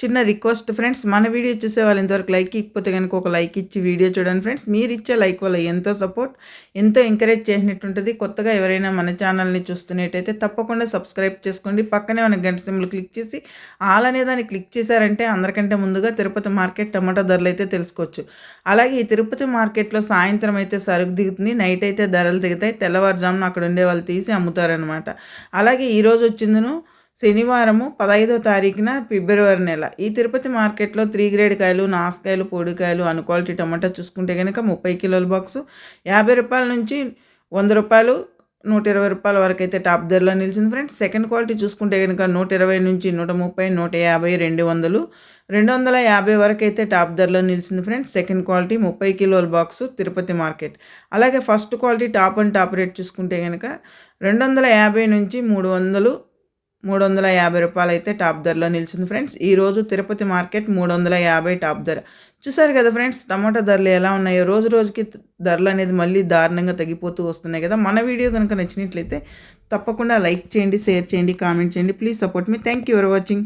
చిన్న request friends మన video చూసే వాళ్ళు ఇంతవరకు లైక్ ఇకపోతే కనుక ఒక లైక్ ఇచ్చి వీడియో చూడండి ఫ్రెండ్స్ మీరు ఇచ్చే లైక్ వల్ల ఎంతో సపోర్ట్ ఎంతో ఎంకరేజ్ చేసినట్టుంటుంది. కొత్తగా ఎవరైనా మన ఛానల్ని చూస్తున్నట్టయితే తప్పకుండా సబ్స్క్రైబ్ చేసుకోండి. పక్కనే మన గంట సింబల్ క్లిక్ చేసి ఆల్ అనే దాన్ని క్లిక్ చేశారంటే అందరికంటే ముందుగా తిరుపతి మార్కెట్ టమాటా ధరలు అయితే తెలుసుకోవచ్చు. అలాగే ఈ తిరుపతి మార్కెట్లో సాయంత్రం అయితే సరుకు దిగుతుంది. నైట్ అయితే ధరలు దిగుతాయి. తెల్లవారుజామున అక్కడ ఉండే వాళ్ళు తీసి అమ్ముతారనమాట అలాగే ఈరోజు వచ్చిందను శనివారము పదహైదో తారీఖున ఫిబ్రవరి నెల. ఈ తిరుపతి మార్కెట్లో త్రీ గ్రేడ్ కాయలు నాసుకాయలు పొడికాయలు అను క్వాలిటీ టమాటా చూసుకుంటే కనుక ముప్పై కిలోల బాక్సు. యాభై రూపాయల నుంచి వంద రూపాయలు నూట ఇరవై రూపాయల వరకు అయితే టాప్ ధరలో నిలిచింది ఫ్రెండ్స్. సెకండ్ క్వాలిటీ చూసుకుంటే కనుక నూట ఇరవై నుంచి నూట ముప్పై నూట యాభై రెండు వందలు రెండు వందల యాభై వరకు అయితే టాప్ ధరలో నిలిచింది ఫ్రెండ్స్. సెకండ్ క్వాలిటీ ముప్పై కిలోల బాక్సు తిరుపతి మార్కెట్. అలాగే first quality top and top rate చూసుకుంటే కనుక రెండు వందల యాభై నుంచి మూడు వందలు మూడు వందల యాభై రూపాయలు అయితే టాప్ ధరలో నిలిచింది ఫ్రెండ్స్. ఈరోజు తిరుపతి మార్కెట్ మూడు వందల యాభై టాప్ ధర. చూసారు కదా ఫ్రెండ్స్ టమాటా ధరలు ఎలా ఉన్నాయో రోజు రోజుకి ధరలు అనేది మళ్ళీ దారుణంగా తగ్గిపోతూ వస్తున్నాయి కదా. మన వీడియో కనుక నచ్చినట్లయితే తప్పకుండా లైక్ చేయండి షేర్ చేయండి కామెంట్ చేయండి. Please support me. Thank you for watching.